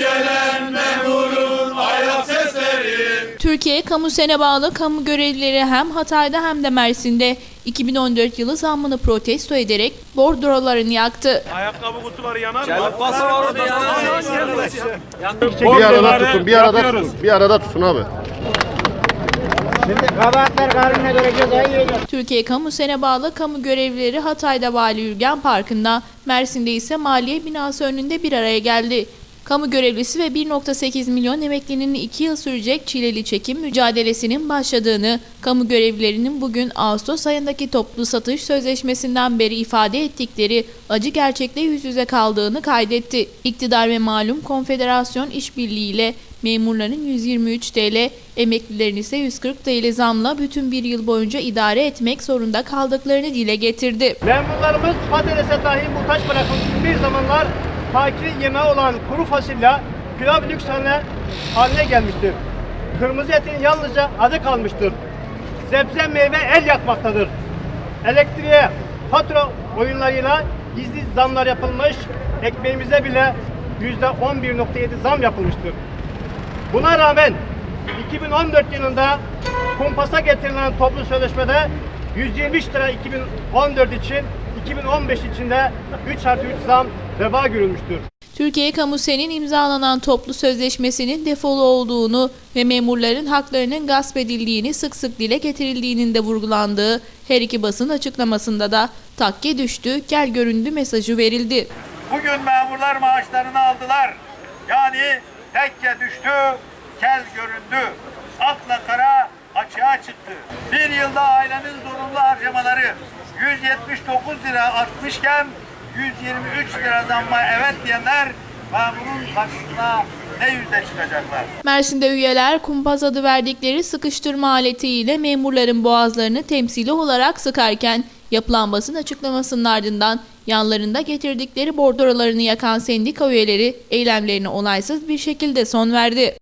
gelen memurun ayak sesleri. Türkiye Kamu Sen'e bağlı kamu görevlileri hem Hatay'da hem de Mersin'de 2014 yılı zammını protesto ederek bordrolarını yaktı. Ayakkabı kutuları yanar mı? Lambası var orada yanar. Bir arada tutun, bir arada tutun, bir arada tutun abi. Şimdi kabahatler karnına Türkiye Kamu Sen'e bağlı kamu görevlileri Hatay'da Vali Ürgen Parkı'nda, Mersin'de ise Maliye Binası önünde bir araya geldi. Kamu görevlisi ve 1.8 milyon emeklinin 2 yıl sürecek çileli çekim mücadelesinin başladığını, kamu görevlilerinin bugün Ağustos ayındaki toplu satış sözleşmesinden beri ifade ettikleri acı gerçekle yüz yüze kaldığını kaydetti. İktidar ve malum konfederasyon işbirliğiyle memurların 123 TL, emeklilerin ise 140 TL zamla bütün bir yıl boyunca idare etmek zorunda kaldıklarını dile getirdi. Memurlarımız patatese dahi muhtaç bırakılmış bir zamanlar fakir yemeği olan kuru fasulye pilav lüks haline, gelmiştir. Kırmızı etin yalnızca adı kalmıştır. Sebze meyve el yakmaktadır. Elektriğe, fatura oyunlarıyla gizli zamlar yapılmış, ekmeğimize bile %11.7 zam yapılmıştır. Buna rağmen 2014 yılında kumpasa getirilen toplu sözleşmede 123 lira 2014 için 2015 için de 3 artı 3 zam reva görülmüştür. Türkiye Kamu Sen'in imzalanan toplu sözleşmesinin defolu olduğunu ve memurların haklarının gasp edildiğini sık sık dile getirildiğinin de vurgulandığı her iki basın açıklamasında da takke düştü, gel göründü mesajı verildi. Bugün memurlar maaşlarını aldılar. Yani tekke düştü, kel göründü. Akla kara açığa çıktı. Bir yılda ailenin zorunlu harcamaları 179 lira artmışken 123 lira zamma evet diyenler memurun karşısına ne yüzle çıkacaklar? Mersin'de üyeler kumpas adı verdikleri sıkıştırma aletiyle memurların boğazlarını temsili olarak sıkarken yapılan basın açıklamasının ardından yanlarında getirdikleri bordrolarını yakan sendika üyeleri eylemlerine olaysız bir şekilde son verdi.